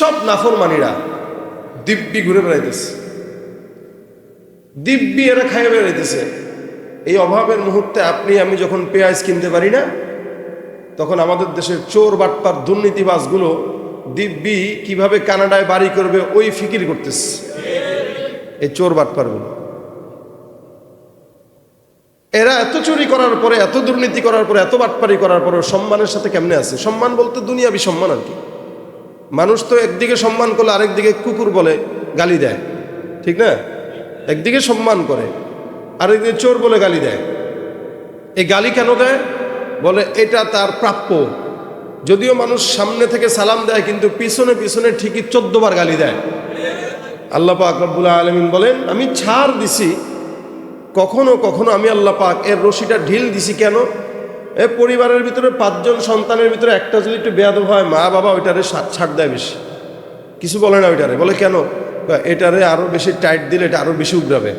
সব নাফরমানিরা দিব্যি ঘুরে বেড়াইতেছে। দিব্যি এরা খাইয়ে বেড়াইতেছে। এই অভাবের মুহূর্তে আপনি, আমি যখন পেঁয়াজ কিনতে পারি না, তখন আমাদের দেশের চোর বাটপার দুর্নীতিবাজগুলো দিব্যি কীভাবে কানাডায় বাড়ি করবে, ওই ফিকির করতেছে। এই চোর বাটপারগুলো। এরা এত চুরি করার পরে, এত দুর্নীতি করার পরে, এত বাটপারি করার পরে সম্মানের সাথে কেমনে আছে? সম্মান বলতে দুনিয়াবি সম্মান আর কি। মানুষ তো একদিকে সম্মান করলে আরেকদিকে কুকুর বলে গালি দেয়। ঠিক না? একদিকে সম্মান করে, আরেকদিকে চোর বলে গালি দেয়। এই গালি কেন দেয়? বলে এটা তার প্রাপ্য। যদিও মানুষ সামনে থেকে সালাম দেয়, কিন্তু পিছনে পিছনে ঠিকই চোদ্দ বার গালি দেয়। আল্লাহ পাক রব্বুল আলমিন বলেন, আমি ছাড় দিছি, কখনো কখনো আমি আল্লাহ পাক এর রশিটা ঢিল দিছি কেন? এ পরিবারের ভিতরে পাঁচজন সন্তানের ভিতরে একটা যদি একটু বেয়াদব হয়, মা বাবা ওইটারে ছাড় দেয় বেশি। কিছু বলে না ওইটারে। বলে কেন? এটারে আরও বেশি টাইট দিলে এটা আরও বেশি উগরাবে।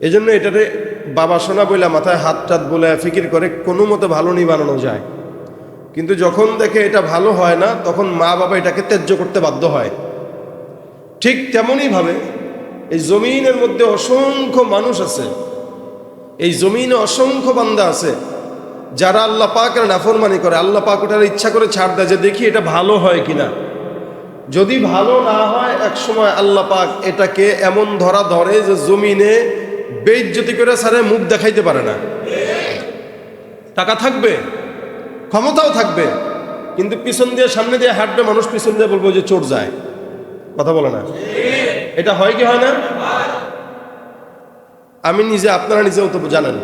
এই জন্য এটারে বাবা সোনা বইলা মাথায় হাত টাত বলে ফিকির করে কোনো মতো ভালো নি বানানো যায়। কিন্তু যখন দেখে এটা ভালো হয় না, তখন মা বাবা এটাকে ত্যায্য করতে বাধ্য হয়। ঠিক তেমনইভাবে এই জমিনের মধ্যে অসংখ্য মানুষ আছে। এই জমিনে অসংখ্য বান্দা আছে। যারা আল্লাহ পাকের নাফরমানি করে, আল্লাহ পাক ওটার ইচ্ছা করে ছাড় দেয় যে দেখি এটা ভালো হয় কিনা। যদি ভালো না হয় এক সময় আল্লাহ পাক এটাকে এমন ধরা ধরে যে জমিনে বেইজ্জতি করে সারে মুখ দেখাইতে পারে না। টাকা থাকবে, ক্ষমতাও থাকবে, কিন্তু পিছন দিয়ে, সামনে দিয়ে হাঁটবে মানুষ, পিছন দিয়ে বলব যে চোর যায়। কথা বলে না। এটা হয় কি হয় না? আমি নিজে, আপনারা নিজেও তো জানেন।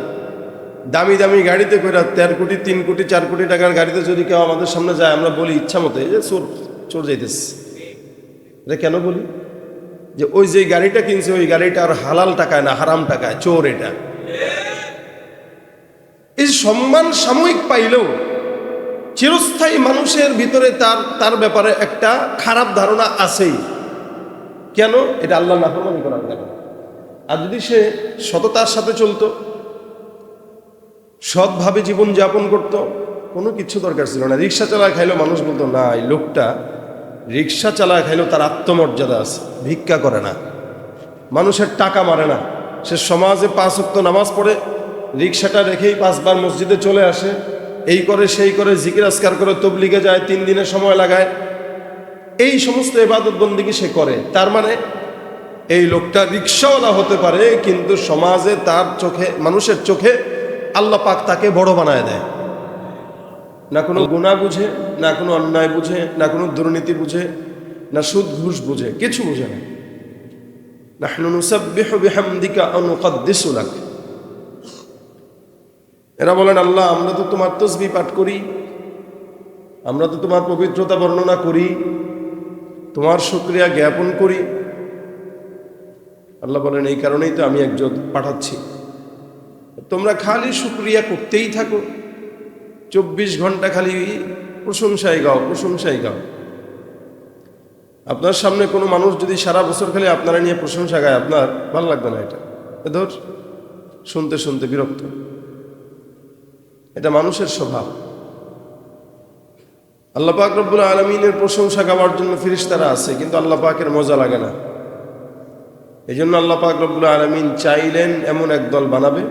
দামি দামি গাড়িতে করে তেরো কোটি, তিন কোটি, চার কোটি টাকার গাড়িতে যদি কেউ আমাদের সামনে যায়, আমরা বলি ইচ্ছা মতো, এই যে চোর চোর যাইতেছে। এটা কেন বলি? যে ওই যে গাড়িটা কিনছে, ওই গাড়িটা আর হালাল টাকায় না, হারাম টাকায়, চোর এটা। এই সম্মান সাময়িক পাইলেও চিরস্থায়ী মানুষের ভিতরে তার তার ব্যাপারে একটা খারাপ ধারণা আছেই। কেন? এটা আল্লাহ নাফরমানি করার কারণে আর যদি সে সততার সাথে চলতো সৎভাবে জীবন যাপন করত। কোনো কিছু দরকার ছিল না। রিক্সা চালায় খাইলেও মানুষ বলতো, না, এই লোকটা রিক্সা চালায় খাইলেও তার আত্মমর্যাদা আছে, ভিক্ষা করে না। মানুষের টাকা মারে না। সে সমাজে পাঁচ অক্ত নামাজ পড়ে, রিক্সাটা রেখেই পাঁচবার মসজিদে চলে আসে। এই করে, সেই করে, জিকির আসকার করে, তবলিগে যায়, তিন দিনের সময় লাগায়। এই সমস্ত এবাদত বন্দিকে সে করে? তার মানে এই লোকটা রিক্সাওয়ালা হতে পারে, কিন্তু সমাজে তার চোখে, মানুষের চোখে আল্লাহ পাক তাকে বড় বানায় দেয়। না কোনো গুণা বুঝে, না কোনো অন্যায় বুঝে, না কোনো দুর্নীতি বুঝে, না সুদ ঘুষ বুঝে, কিছু বুঝে না। এরা বলেন, আল্লাহ, আমরা তো তোমার তসবি পাঠ করি, আমরা তো তোমার পবিত্রতা বর্ণনা করি, তোমার শুক্রিয়া জ্ঞাপন করি। আল্লাহ বলেন, এই কারণেই তো আমি একজন পাঠাচ্ছি। তোমরা খালি শুক্রিয়া করতেই থাকো। চব্বিশ ঘণ্টা খালি প্রশংসায় গাও প্রশংসায় গাও। আপনার সামনে কোনো মানুষ যদি সারা বছর খালি আপনারা নিয়ে প্রশংসা গায়, আপনার ভালো লাগবে না এটা। ধর, শুনতে শুনতে বিরক্ত। এটা মানুষের স্বভাব। আল্লাহ পাক রব্বুল আলমিনের প্রশংসা গাওয়ার জন্য ফিরিস্তারা আছে, কিন্তু আল্লাহ পাকের মজা লাগে না। এই জন্য আল্লাহ পাক রব্বুল আলমিন চাইলেন এমন একদল বানাবে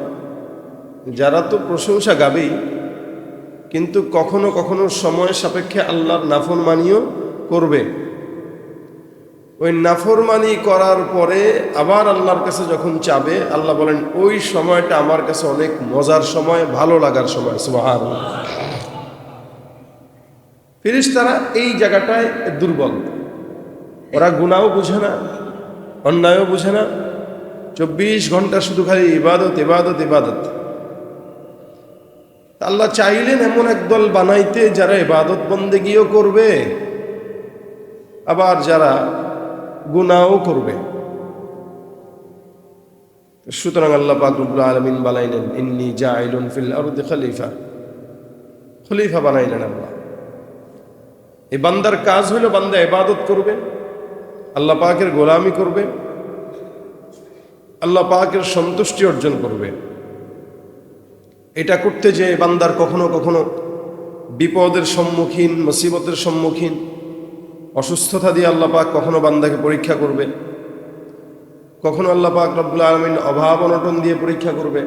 যারা তো প্রশংসা গাবেই কিন্তু কখনো কখনো সময় সাপেক্ষে আল্লাহর নাফরমানিও করবে। ওই নাফরমানি করার পরে আবার আল্লাহর কাছে যখন চাবে, আল্লাহ বলেন, ওই সময়টা আমার কাছে অনেক মজার সময়, ভালো লাগার সময়। সুবাহান ফিরিস তারা এই জায়গাটায় দুর্বল। ওরা গুণাও বুঝে না, অন্যায়ও বুঝে না। চব্বিশ ঘণ্টা শুধু খালি ইবাদত ইবাদত ইবাদত। আল্লাহ চাইলেন এমন একদল বানাইতে যারা ইবাদত বন্দেগিও করবে, আবার যারা গুনাও করবে। সুতরাং আল্লাহ পাকরুবুল আলমিন বানাইলেন, ইন্নি জাইলুন ফিল আরদি খলিফা। খলিফা বানাইলেন আল্লাহ। এই বান্দার কাজ হইল বান্দা ইবাদত করবে, আল্লাহ পাকের গোলামি করবে, আল্লাহ পাকের সন্তুষ্টি অর্জন করবে। এটা করতে যে বান্দার কখনো কখনো বিপদের সম্মুখীন, মুসিবতের সম্মুখীন, অসুস্থতা দিয়ে আল্লাহ পাক কখনো বান্দাকে পরীক্ষা করবে। কখনো আল্লাহ পাক রব্বুল আলমিন অভাব, অনটন দিয়ে পরীক্ষা করবে।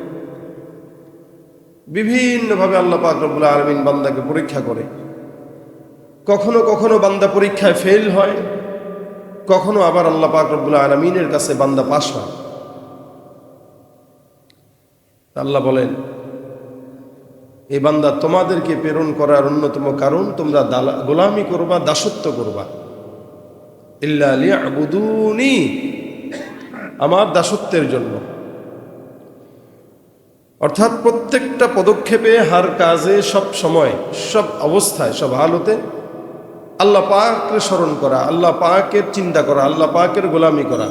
বিভিন্নভাবে আল্লাহ পাক রব্বুল আলমিন বান্দাকে পরীক্ষা করে। কখনো কখনো বান্দা পরীক্ষায় ফেল হয়, কখনো আবার আল্লাহ পাক রব্বুল আলমিনের কাছে বান্দা পাশ হয়। আল্লাহ বলেন এই বান্দা তোমাদেরকে প্রেরণ করার অন্যতম কারণ, তোমরা গোলামি করবা, দাসত্ব করবা। ইল্লা আমার দাসত্বের জন্য। অর্থাৎ প্রত্যেকটা পদক্ষেপে হার কাজে সব সময়, সব অবস্থায়, সব হালতে আল্লাহ পাকের স্মরণ করা, আল্লাহ পাকের চিন্তা করা, আল্লাহ পাকের গোলামি করা,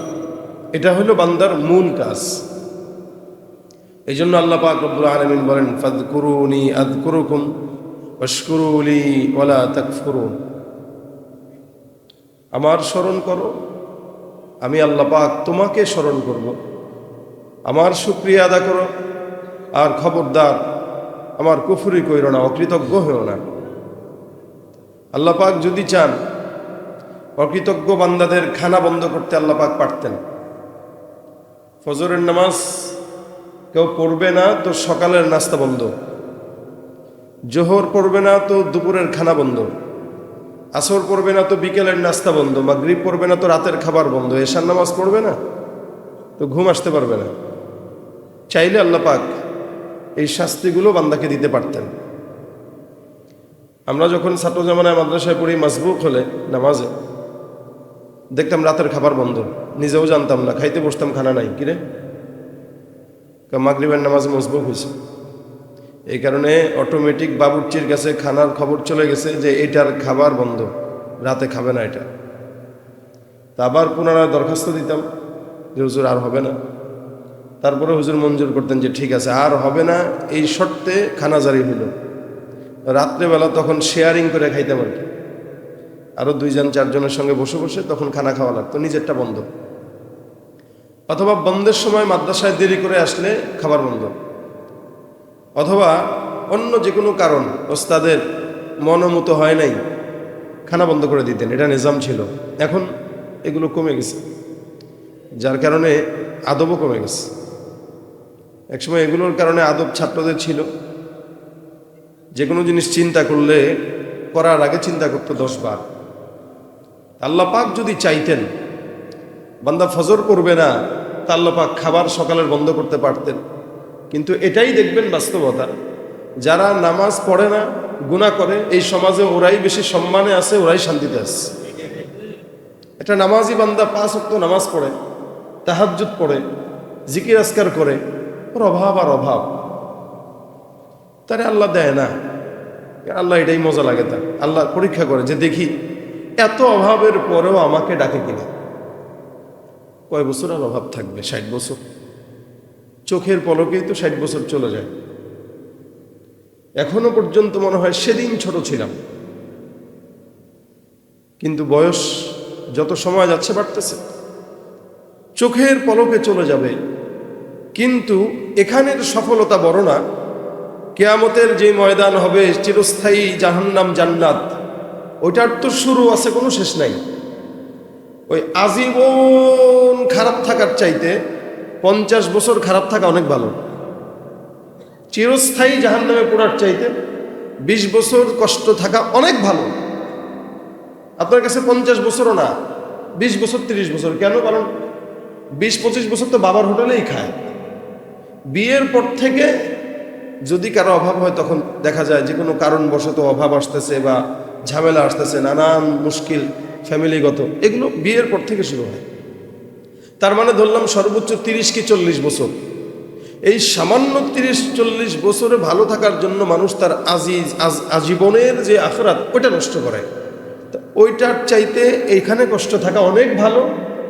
এটা হলো বান্দার মূল কাজ। এই জন্য আল্লাহ পাক রব্বুল আলমিন বলেন, ফাদকুরুনি আদকুরুকুম ওয়াশকুরুলি ওয়ালা তাকফুরুন। আমার স্মরণ করো, আমি আল্লাহ পাক তোমাকে স্মরণ করব। আমার সুক্রিয়া আদা করো, আর খবরদার আমার কুফুরি কইর না, অকৃতজ্ঞ হইও না। আল্লাহ পাক যদি চান, অকৃতজ্ঞ বান্দাদের খানা বন্ধ করতে আল্লাহ পাক পারতেন। ফজরের নামাজ কেউ পড়বে না তো সকালের নাস্তা বন্ধ। জোহর পড়বে না তো দুপুরের খানা বন্ধ। আসর পড়বে না তো বিকেলের নাস্তা বন্ধ। মাগরিব পড়বে না তো রাতের খাবার বন্ধ। এশার নামাজ পড়বে না তো ঘুম আসতে পারবে না। চাইলে আল্লাহ পাক এই শাস্তিগুলো বান্দাকে দিতে পারতেন। আমরা যখন ছাত্র জামানায় মাদ্রাসায় পড়ি, মাসবুক হলে নামাজে, দেখতাম রাতের খাবার বন্ধ। নিজেও জানতাম না, খাইতে বসতাম, খানা নাই। কিরে মাগরিবের নামাজ মজবুক হয়েছে। এই কারণে অটোমেটিক বাবুর্চির কাছে খানার খবর চলে গেছে যে এটার খাবার বন্ধ, রাতে খাবে না এটা। তা আবার পুনরায় দরখাস্ত দিতাম যে হুজুর আর হবে না। তারপরে হুজুর মঞ্জুর করতেন যে ঠিক আছে, আর হবে না, এই শর্তে খানা জারি হইল। রাত্রেবেলা তখন শেয়ারিং করে খাইতাম আর কি। আরও দুইজন, চারজনের সঙ্গে বসে বসে তখন খানা খাওয়া লাগতো, নিজেরটা বন্ধ। অথবা বন্ধের সময় মাদ্রাসায় দেরি করে আসলে খাবার বন্ধ। অথবা অন্য যে কোনো কারণ ওস্তাদের মনোমতো হয় নাই, খানা বন্ধ করে দিতেন, এটা নিজাম ছিল। এখন এগুলো কমে গেছে। যার কারণে আদবও কমে গেছে। একসময় এগুলোর কারণে আদব ছাত্রদের ছিল। যে কোনো জিনিস চিন্তা করলে, করার আগে চিন্তা করতো দশ বার যদি চাইতেন, বান্দা ফজর করবে না তা আল্লাহ পাক খাবার সকালের বন্ধ করতে পারতেন। কিন্তু এটাই দেখবেন বাস্তবতা। যারা নামাজ পড়ে না গুণা করে, এই সমাজে ওরাই বেশি সম্মানে আছে, ওরাই শান্তিতে আছে। এটা নামাজি বান্দা পাঁচ অক্ট নামাজ পড়ে, তাহাজ্জুদ পড়ে, জিকির আসকার করে, ওর অভাব আর অভাব। তারে আল্লাহ দেয় না। আল্লাহ এটাই মজা লাগে তার। আল্লাহ পরীক্ষা করে যে দেখি, এত অভাবের পরেও আমাকে ডাকে কিনা। কয় বছর আর অভাব থাকবে? ষাট বছর। চোখের পলকেই তো ষাট বছর চলে যায়। এখনও পর্যন্ত মনে হয় সেদিন ছোট ছিলাম। কিন্তু বয়স যত সময় যাচ্ছে বাড়তেছে। চোখের পলকে চলে যাবে। কিন্তু এখানের সফলতা বড় না। কেয়ামতের যে ময়দান হবে, চিরস্থায়ী জাহান্নাম জান্নাত। ওইটার তো শুরু আছে, কোনো শেষ নাই। ওই আজীবন খারাপ থাকার চাইতে পঞ্চাশ বছর খারাপ থাকা অনেক ভালো। চিরস্থায়ী জাহান নামে পড়ার চাইতে বিশ বছর কষ্ট থাকা অনেক ভালো। আপনার কাছে পঞ্চাশ বছরও না, বিশ বছর তিরিশ বছর কেন? কারণ বিশ পঁচিশ বছর তো বাবার হোটেলেই খায়। বিয়ের পর থেকে যদি কারও অভাব হয়, তখন দেখা যায় যে কোনো কারণবশত অভাব আসতেছে বা ঝামেলা আসতেছে, নানান মুশকিল ফ্যামিলিগত, এগুলো বিয়ের পর থেকে শুরু হয়। তার মানে ধরলাম সর্বোচ্চ তিরিশ কি চল্লিশ বছর। এই সামান্য তিরিশ চল্লিশ বছরে ভালো থাকার জন্য মানুষ তার আজিজ, আজ- আজীবনের যে আখরাত, ওইটা নষ্ট করে। ওইটার চাইতে এইখানে কষ্ট থাকা অনেক ভালো,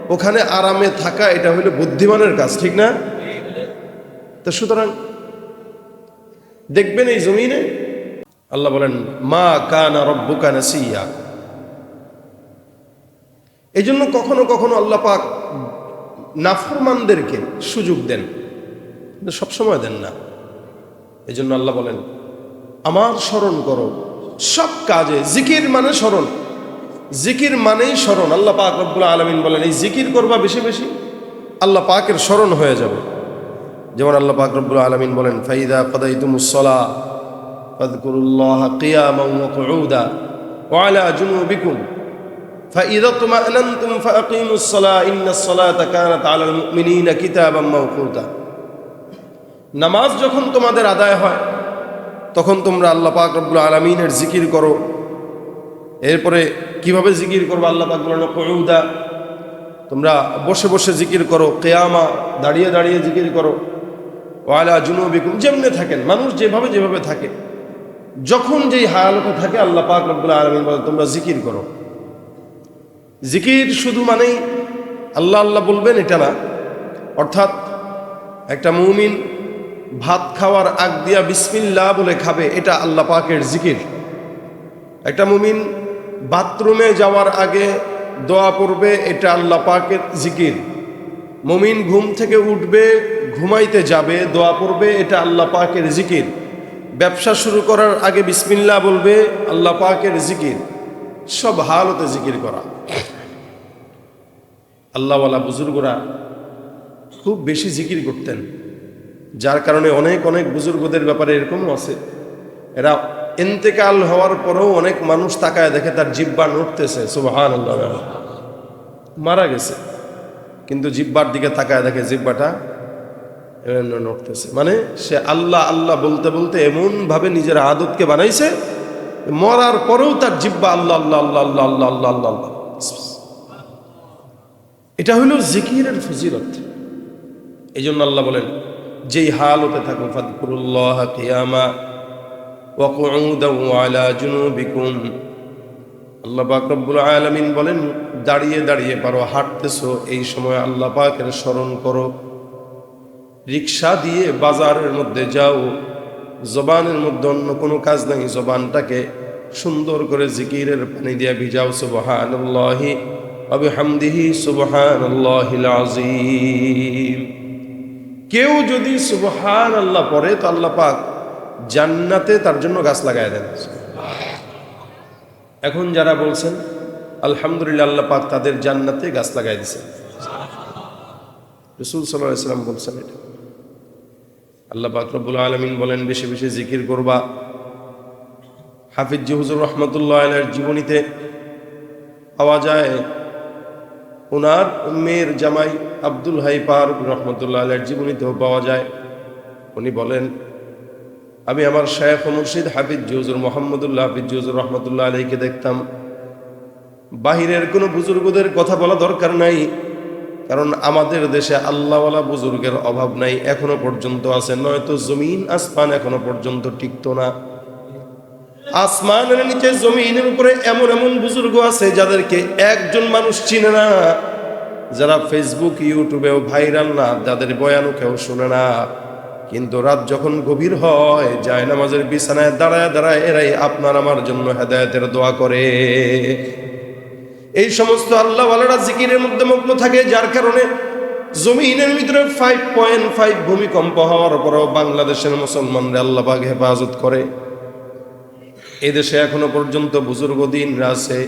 ওখানে আরামে থাকা এটা হলো বুদ্ধিমানের কাজ, ঠিক না? তো সুতরাং দেখবেন এই জমিনে, আল্লাহ বলেন, মা কানা রব্বুকা নাসিয়া। এই জন্য কখনো কখনো আল্লাহ পাক নাফরমানদেরকে সুযোগ দেন সবসময় দেন না। এই জন্য আল্লাহ বলেন, আমার স্মরণ করো, সব কাজে জিকির মানে স্মরণ। জিকির মানেই স্মরণ। আল্লাহ পাক রব্বুল আলমিন বলেন, এই জিকির করবা বেশি বেশি, আল্লাহ পাকের স্মরণ হয়ে যাবে। যেমন আল্লাহ পাক রব্বুল আলমিন বলেন, ফাইদা ফাদাইতুমুসলা ফাদকুরুল্লাহ কিয়ামা ওয়া কুউদা, ওয়া আলা জুনুবিকুম। فإذا اطمأننتم فأقيموا الصلاة إن الصلاة كانت على المؤمنين كتابا موقوتا নামাজ যখন তোমাদের আদায় হয় তখন তোমরা আল্লাহ পাক রব্বুল আলমিনের জিকির করো এরপরে কিভাবে জিকির করবো আল্লাহ পাক বলেন কউদা তোমরা বসে বসে জিকির করো কেয়ামা দাঁড়িয়ে দাঁড়িয়ে জিকির করো ওয়ালা জুনুবিকুম যেমনে থাকেন মানুষ যেভাবে যেভাবে থাকে যখন যেই হায়ালতে থাকে আল্লাহ পাক রব্বুল আলমিন বলে তোমরা জিকির করো জিকির শুধু মানেই আল্লাহ আল্লাহ বলবেন, এটা না। অর্থাৎ একটা মুমিন ভাত খাওয়ার আগ দিয়া বিসমিল্লা বলে খাবে, এটা আল্লাহ পাকের জিকির। একটা মুমিন বাথরুমে যাওয়ার আগে দোয়া পড়বে এটা আল্লাহ পাকের জিকির। মুমিন ঘুম থেকে উঠবে, ঘুমাইতে যাবে, দোয়া পড়বে এটা আল্লাহ পাকের জিকির। ব্যবসা শুরু করার আগে বিসমিল্লা বলবে, আল্লাহ পাকের জিকির। সব হালতে জিকির করা। আল্লাহওয়ালা বুজুর্গরা খুব বেশি জিকির করতেন যার কারণে অনেক অনেক বুজুর্গদের ব্যাপারে এরকমও আছে এরা ইন্তেকাল হওয়ার পরেও অনেক মানুষ তাকায় দেখে তার জিব্বা নড়তেছে সুবাহান আল্লাহ মারা গেছে কিন্তু জিব্বার দিকে তাকায় দেখে জিব্বাটা নড়তেছে মানে সে আল্লাহ আল্লাহ বলতে বলতে এমনভাবে নিজের আদতকে বানাইছে মরার পরেও তার জিব্বা আল্লাহ আল্লাহ আল্লাহ আল্লাহ আল্লাহ আল্লাহ আল্লাহ আল্লাহ এটা হইল জিকিরের ফজিলত। এই জন্য আল্লাহ বলেন, যেই হালতে থাকো ফাদকুরুল্লাহ কিয়ামা আলা বলেন, দাঁড়িয়ে দাঁড়িয়ে পারো, হাঁটতেছো, এই সময় আল্লাহ পাকের স্মরণ করো। রিক্সা দিয়ে বাজারের মধ্যে যাও, জবানের মধ্যে অন্য কোনো কাজ নাই, জবানটাকে সুন্দর করে জিকিরের পানি দিয়ে ভিজাও, সুবহানাল্লাহি। ওয়া বিহামদিহি সুবহানাল্লাহিল আযীম। কেউ যদি সুবহান আল্লাহ পড়ে, তো আল্লাহ পাক জান্নাতে তার জন্য গাছ লাগায় দেন। এখন যারা বলছেন, আলহামদুলিল্লাহ আল্লাহ পাক তাদের জান্নাতে গাছ লাগাই দিছেন রসুল সাল্লাহ ইসলাম বলছেন এটা। আল্লাহ পাক রব্বুল আলমিন বলেন, বেশি বেশি জিকির করবা। হাফিজ হুজুর রহমতুল্লাহ আলের জীবনীতে পাওয়া যায় ওনার মেয়ের জামাই আব্দুল হাই পার রহমতুল্লাহ আলের জীবনীতেও পাওয়া যায়। উনি বলেন, আমি আমার শেখ মুর্শিদ হাফিজ জুজুর মোহাম্মদুল্লাহ হাফিজ জুজুর রহমতুল্লাহ আলীকে দেখতাম। বাহিরের কোনো বুজুর্গদের কথা বলা দরকার নাই, কারণ আমাদের দেশে আল্লাহওয়ালা বুজুর্গের অভাব নাই, এখনও পর্যন্ত আছে, নয়তো জমিন আসমান এখনও পর্যন্ত টিকতো না। আসমানের নিচে জমিনের উপরে এমন এমন বুজুর্গ আছে যাদেরকে একজন মানুষ চিনে না। যারা ফেসবুক ইউটিউবেও ভাইরাল না, যাদের বয়ানও কেউ শুনে না। কিন্তু রাত যখন গভীর হয়, যায় নামাজের বিছানায় দাঁড়ায় দাঁড়ায় এরাই আপনার আমার জন্য হেদায়তের দোয়া করে। এই সমস্ত আল্লাহ আল্লাহওয়ালারা জিকিরের মধ্যে মগ্ন থাকে, যার কারণে জমিনের ভিতরে ফাইভ পয়েন্ট ফাইভ ভূমিকম্প হওয়ার পরেও বাংলাদেশের মুসলমানরা আল্লাহবাগ হেফাজত করে। এদেশে এখনও পর্যন্ত বুজুর্গ দিন আছে,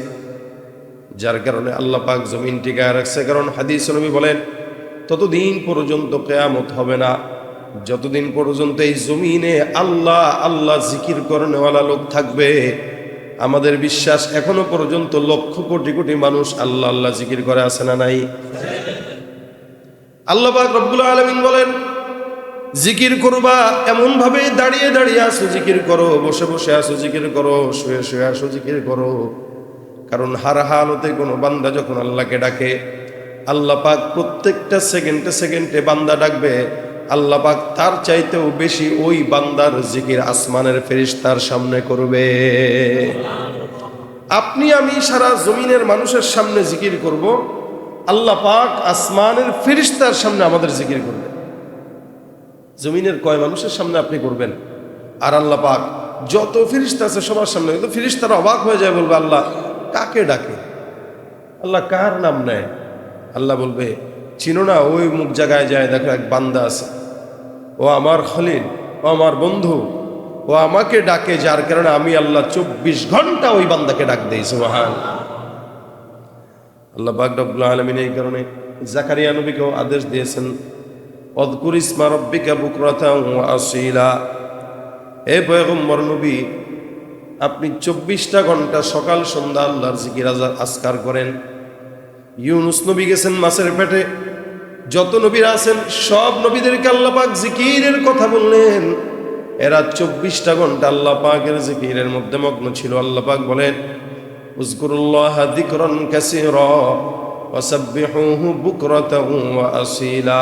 যার কারণে আল্লাহ পাক জমিন টিকায় রাখছে। কারণ হাদিস নবী বলেন, ততদিন পর্যন্ত কেয়ামত হবে না। যতদিন পর্যন্ত এই জমিনে আল্লাহ আল্লাহ জিকির করনেওয়ালা লোক থাকবে, আমাদের বিশ্বাস এখনও পর্যন্ত লক্ষ কোটি কোটি মানুষ আল্লাহ আল্লাহ জিকির করে আছে না নাই? আল্লাহ পাক রব্বুল আলমিন বলেন জিকির করবা এমন ভাবে দাঁড়িয়ে দাঁড়িয়ে আসো, জিকির করো, বসে বসে আসো, জিকির করো, শুয়ে শুয়ে আসো, জিকির করো। কারণ হার হালতে কোনো বান্দা যখন আল্লাহকে ডাকে, আল্লাহ পাক প্রত্যেকটা সেকেন্ডে সেকেন্ডে বান্দা ডাকবে, আল্লাহ পাক তার চাইতেও বেশি ওই বান্দার জিকির আসমানের ফেরিস্তার সামনে করবে। আপনি, আমি সারা জমিনের মানুষের সামনে জিকির করব, আল্লাহ পাক আসমানের ফেরিস্তার সামনে আমাদের জিকির করবে। জমিনের কয় মানুষের সামনে আপনি করবেন? আর আল্লাহ পাক যত ফিরিস্তা আছে সবার সামনে, কিন্তু ফিরিস্তারা অবাক হয়ে যায়, বলবে, আল্লাহ, কাকে ডাকে? আল্লাহ কার নাম নেয়? আল্লাহ বলবে, চিনো না, ওই মুখ জায়গায় যায়, দেখো, এক বান্দা আছে। ও আমার খলিল, ও আমার বন্ধু, ও আমাকে ডাকে, যার কারণে আমি আল্লাহ চব্বিশ ঘণ্টা ওই বান্দাকে ডাক দিই সুবাহান আল্লাহ পাক রব্বুল আলমিন এই কারণে জাকারিয়া নবীকেও আদেশ দিয়েছেন অদকুর ইসমা রব্বিকা আসিলা। এ পয়গম্বর নবী, আপনি চব্বিশটা ঘণ্টা সকাল, সন্ধ্যা আল্লাহর জিকির আজকার করেন। ইউনুস নবী গেছেন মাছের পেটে। যত নবীরা আছেন, সব নবীদেরকে আল্লাহ পাক জিকিরের কথা বললেন। এরা চব্বিশটা ঘণ্টা আল্লাহ পাকের জিকিরের মধ্যে মগ্ন ছিল। আল্লাহ পাক বলেন, উজকুরুল্লাহ আসীলা।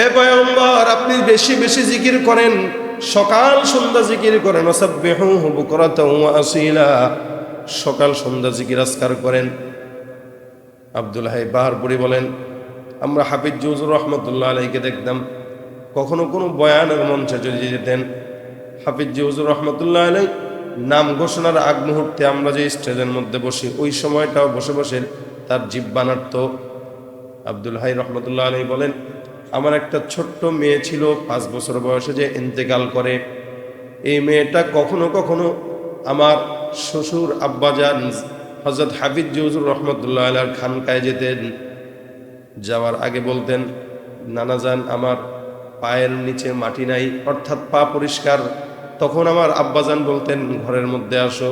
এ পয়গম্বর, আপনি বেশি বেশি জিকির করেন। সকাল সন্ধ্যা জিকির করেন। ওয়া সকাল সন্ধ্যা জিকির আজকার করেন। আব্দুল হাই বাহারপুরি বলেন, আমরা হাফিজ জুজুর রহমতুল্লাহ আলাইকে দেখতাম। কখনো কোনো বয়ানের মঞ্চে যদি যেতেন, হাফিজ জুজুর রহমতুল্লাহ আলাই, নাম ঘোষণার আগ মুহূর্তে আমরা যে স্টেজের মধ্যে বসি, ওই সময়টাও বসে বসে তার জীব বানার্ত আব্দুল হাই রহমতুল্লাহ আলাই বলেন আমার একটা ছোট্ট মেয়ে ছিল, পাঁচ বছর বয়সে যে ইন্তেকাল করে। এই মেয়েটা কখনো কখনো আমার শ্বশুর আব্বাজান হজরত হাফিজ জুজুর রহমতুল্লাহ আলার খানকায় যেতেন। যাওয়ার আগে বলতেন নানাজান আমার পায়ের নিচে মাটি নাই, অর্থাৎ পা পরিষ্কার। তখন আমার আব্বাজান বলতেন, ঘরের মধ্যে আসো।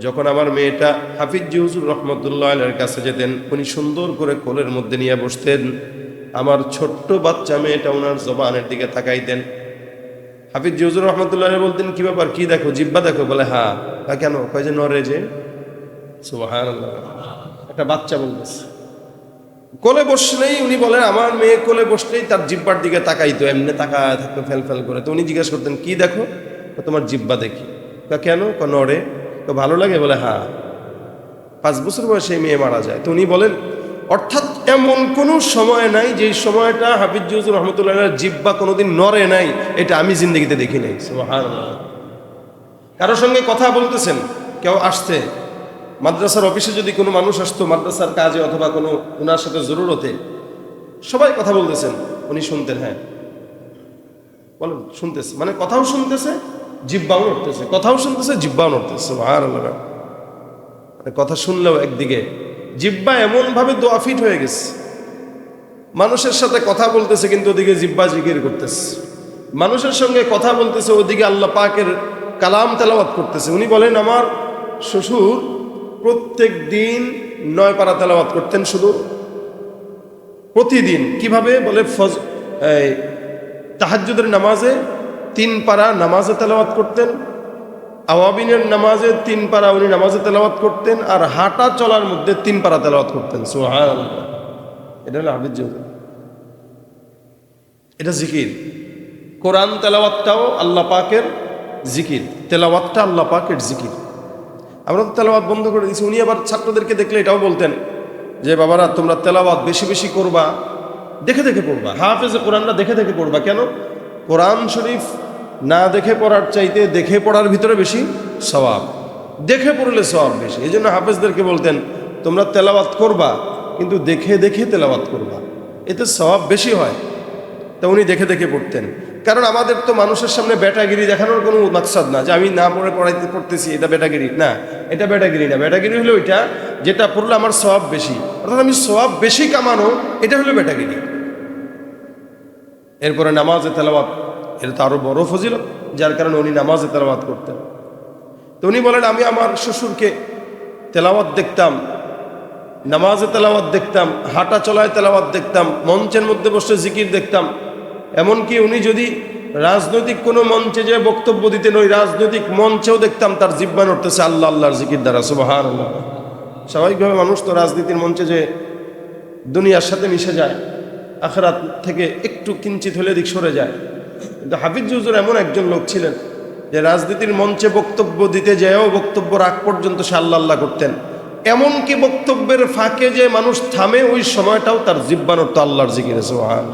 যখন আমার মেয়েটা হাফিজ জিহুজুর রহমতুল্লাহ আলের কাছে যেতেন, উনি সুন্দর করে কোলের মধ্যে নিয়ে বসতেন। আমার ছোট্ট বাচ্চা মেয়েটা ওনার জবানের দিকে তাকাইতেন। হাফিজ জিহুজুর রহমতুল্লাহ বলতেন, কি ব্যাপার? কি দেখো? জিব্বা দেখো? বলে হ্যাঁ তা কেন? কয় যে, নরে যে। একটা বাচ্চা বলতেছে। কোলে বসলেই উনি বলেন, আমার মেয়ে কোলে বসলেই তার জিব্বার দিকে তাকাইতো এমনি তাকায় থাকতো ফেল ফেল করে। তো উনি জিজ্ঞেস করতেন, কি দেখো? তোমার জিব্বা দেখি। তা কেন? নড়ে তো ভালো লাগে? বলে হ্যাঁ। পাঁচ বছর বয়সে মেয়ে মারা যায়। তো উনি বলেন অর্থাৎ এমন কোনো সময় নাই যে সময়টা হাফিজ জুজুর রহমতুল্লাহ জিব্বা কোনোদিন নড়ে নাই, এটা আমি জিন্দগিতে দেখি নাই। কারোর সঙ্গে কথা বলতেছেন, কেউ আসছে, মাদ্রাসার অফিসে যদি কোনো মানুষ আসতো, মাদ্রাসার কাজে অথবা কোনো ওনার সাথে জরুরতে, সবাই কথা বলতেছেন, উনি শুনতেন হ্যাঁ। বলেন, শুনতেছে মানে কথাও শুনতেছে, জিব্বাও নড়তেছে, কথাও শুনতেছে, জিব্বাও নড়তেছে আর মানে কথা শুনলেও একদিকে জিব্বা এমনভাবে দোয়া ফিট হয়ে গেছে। মানুষের সাথে কথা বলতেছে কিন্তু ওদিকে জিব্বা জিকির করতেছে। মানুষের সঙ্গে কথা বলতেছে ওদিকে আল্লাহ পাকের কালাম তেলাওয়াত করতেছে। উনি বলেন আমার শ্বশুর প্রত্যেক দিন নয় পারা তেলাওয়াত করতেন শুধু। প্রতিদিন। কীভাবে? বলে ফজ এই, তাহাজ্জুদের নামাজে তিন পারা নামাজে তেলাওয়াত করতেন। আওয়াবিনের নামাজে তিন পারা উনি নামাজে তেলাওয়াত করতেন আর হাঁটা চলার মধ্যে তিন পারা তেলাওয়াত করতেন। সোহান এটা হলো জহুর এটা জিকির। কোরআন তেলাওয়াতটাও আল্লাহ পাকের জিকির। তেলাওয়াতটা আল্লাহ পাকের জিকির। আমরা তো তেলাওয়াত বন্ধ করে দিয়েছি। উনি আবার ছাত্রদেরকে দেখলে এটাও বলতেন যে, বাবারা, তোমরা তেলাওয়াত বেশি বেশি করবা। দেখে দেখে পড়বা। হাফেজে কোরআনটা দেখে দেখে পড়বা। কেন? কোরআন শরীফ না দেখে পড়ার চাইতে দেখে পড়ার ভিতরে বেশি স্বভাব দেখে পড়লে স্বভাব বেশি। এই জন্য হাফেজদেরকে বলতেন, তোমরা তেলাওয়াত করবা, কিন্তু দেখে দেখে তেলাওয়াত করবা। এতে স্বভাব বেশি হয়। তা উনি দেখে দেখে পড়তেন। কারণ আমাদের তো মানুষের সামনে বেটাগিরি দেখানোর কোনো মাকসাদ না, যে আমি না পড়ে পড়াইতে পড়তেছি, এটা বেটাগিরি না, এটা বেটাগিরি না। বেটাগিরি হলো ওইটা যেটা পড়লে আমার স্বভাব বেশি। অর্থাৎ আমি স্বভাব বেশি কামানো, এটা হলো বেটাগিরি এরপরে নামাজে তেলাওয়াত এটা তো আরও বড় ফজিলত, যার কারণে উনি নামাজে তেলাওয়াত করতেন। তো উনি বলেন, আমি আমার শ্বশুরকে তেলাওয়াত দেখতাম, নামাজে তেলাওয়াত দেখতাম, হাঁটা চলায় তেলাওয়াত দেখতাম, মঞ্চের মধ্যে বসে জিকির দেখতাম। এমনকি উনি যদি রাজনৈতিক কোনো মঞ্চে যে বক্তব্য দিতেন, ওই রাজনৈতিক মঞ্চেও দেখতাম তার জিব্বা নড়তেছে আল্লাহ, আল্লাহর জিকির দ্বারা সুবাহান স্বাভাবিকভাবে মানুষ তো রাজনীতির মঞ্চে যে দুনিয়ার সাথে মিশে যায়, আখরাত থেকে একটু কিঞ্চিত হলে দিক সরে যায়। কিন্তু হাফিজ জুজুর এমন একজন লোক ছিলেন যে রাজনীতির মঞ্চে বক্তব্য দিতে যেও বক্তব্য রাগ পর্যন্ত সে আল্লাহ করতেন। এমনকি বক্তব্যের ফাঁকে যে মানুষ থামে, ওই সময়টাও তার জিব্বানোর তো আল্লাহর জিকির সুবহান